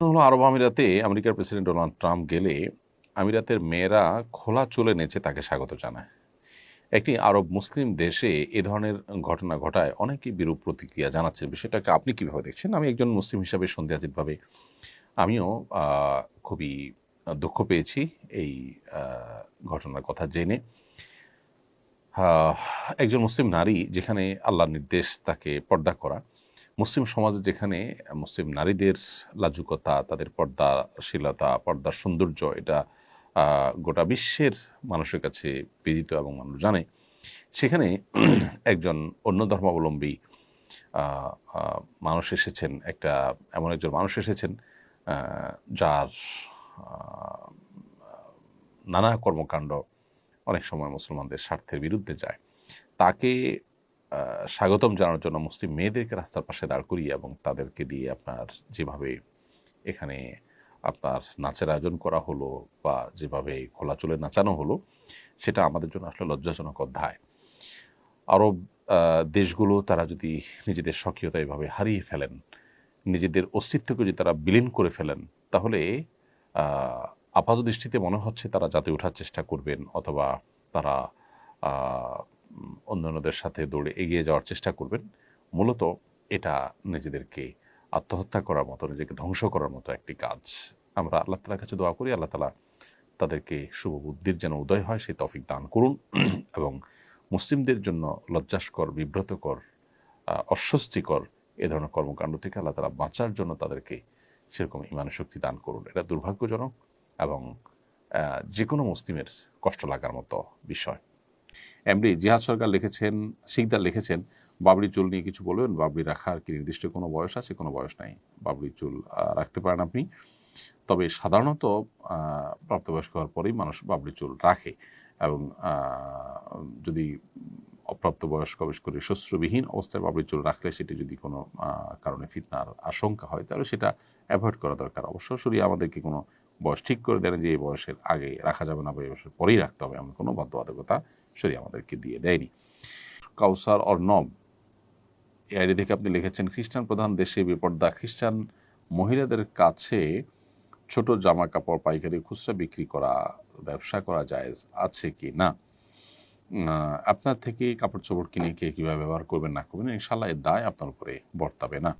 হলো, আরব আমিরাতে আমেরিকার প্রেসিডেন্ট ডোনাল্ড ট্রাম্প গেলে আমিরাতের মেয়েরা খোলা চলে নেচে তাকে স্বাগত জানায়। একটি আরব মুসলিম দেশে এ ধরনের ঘটনা ঘটায় অনেকেই বিরূপ প্রতিক্রিয়া জানাচ্ছে। বিষয়টাকে আপনি কীভাবে দেখছেন? আমি একজন মুসলিম হিসাবে সন্দেহাতীতভাবে আমিও খুবই দুঃখ পেয়েছি এই ঘটনার কথা জেনে। একজন মুসলিম নারী যেখানে আল্লাহর নির্দেশ তাকে পর্দা করা মুসলিম সমাজে যেখানে মুসলিম নারীদের লাজুকতা, তাদের পর্দাশীলতা, পর্দার সৌন্দর্য, এটা গোটা বিশ্বের মানুষের কাছে বিদিত এবং মানুষ জানে। সেখানে একজন অন্য ধর্মাবলম্বী মানুষ এসেছেন, একটা, এমন একজন মানুষ এসেছেন যার নানা কর্মকাণ্ড অনেক সময় মুসলমানদের স্বার্থের বিরুদ্ধে যায়। তাকে স্বাগতম জানানোর জন্য মুসলিম মেয়েদেরকে রাস্তার পাশে দাঁড় করিয়ে এবং তাদেরকে দিয়ে আপনার যেভাবে এখানে আপনার নাচের আয়োজন করা হলো বা যেভাবে খোলা চুলে নাচানো হলো, সেটা আমাদের জন্য আসলে লজ্জাজনক অধ্যায়। আরব দেশগুলো তারা যদি নিজেদের স্বকীয়তা এভাবে হারিয়ে ফেলেন, নিজেদের অস্তিত্বকে যদি তারা বিলীন করে ফেলেন, তাহলে আপাত দৃষ্টিতে মনে হচ্ছে তারা যাতে ওঠার চেষ্টা করবেন অথবা তারা অন্যান্যদের সাথে দৌড়ে এগিয়ে যাওয়ার চেষ্টা করবেন। মূলত এটা নিজেদেরকে আত্মহত্যা করার মতো, নিজেকে ধ্বংস করার মতো একটি কাজ। আমরা আল্লাহ তালার কাছে দোয়া করি, আল্লাহ তালা তাদেরকে শুভ বুদ্ধির যেন উদয় হয়, সেই তফিক দান করুন এবং মুসলিমদের জন্য লজ্জাস্কর, বিব্রতকর অস্বস্তিকর এ ধরনের কর্মকাণ্ড থেকে আল্লাহ তালা বাঁচার জন্য তাদেরকে সেরকম ইমানের শক্তি দান করুন। এটা দুর্ভাগ্যজনক এবং যে কোনো মুসলিমের কষ্ট লাগার মতো বিষয়। এমডি জিহাদ সরকার লিখেছেন শিকদার লিখেছেন, বাবরি চুল নিয়ে কিছু বলবেন, বাবরি রাখার কি নির্দিষ্ট কোনো বয়স আছে? কোনো বয়স নাই। বাবরি চুল রাখতে পারেন আপনি। তবে সাধারণত প্রাপ্তবয়স্ক হওয়ার পরেই মানুষ বাবরি চুল রাখে এবং যদি অপ্রাপ্তবয়স্ক বিশেষ করে শস্ত্রবিহীন অবস্থায় বাবরি চুল রাখলে সেটি যদি কোনো কারণে ফিতনার আশঙ্কা হয়, তাহলে সেটা অ্যাভয়েড করা দরকার। অবশ্য শরীর আমাদেরকে কোনো বয়স ঠিক করে দেন যে, এই বয়সের আগে রাখা যাবে না বা এই বয়সের পরেই রাখতে হবে, এমন কোনো বাধ্যবাধকতা শরীর আমাদেরকে দিয়ে দেয়নি। কাউসার অর্নব এই আইডি থেকে আপনি লিখেছেন, খ্রিস্টান প্রধান দেশে বিপর্দা, খ্রিস্টান মহিলাদের কাছে ছোট জামা কাপড় পাইকারি খুচরা বিক্রি করা, ব্যবসা করা যায় আছে কি না? আপনার থেকে কাপড় চোপড় কিনে কে কীভাবে ব্যবহার করবেন না করবেন ইনশাল্লাহ এর দায় আপনার উপরে বর্তাবে না।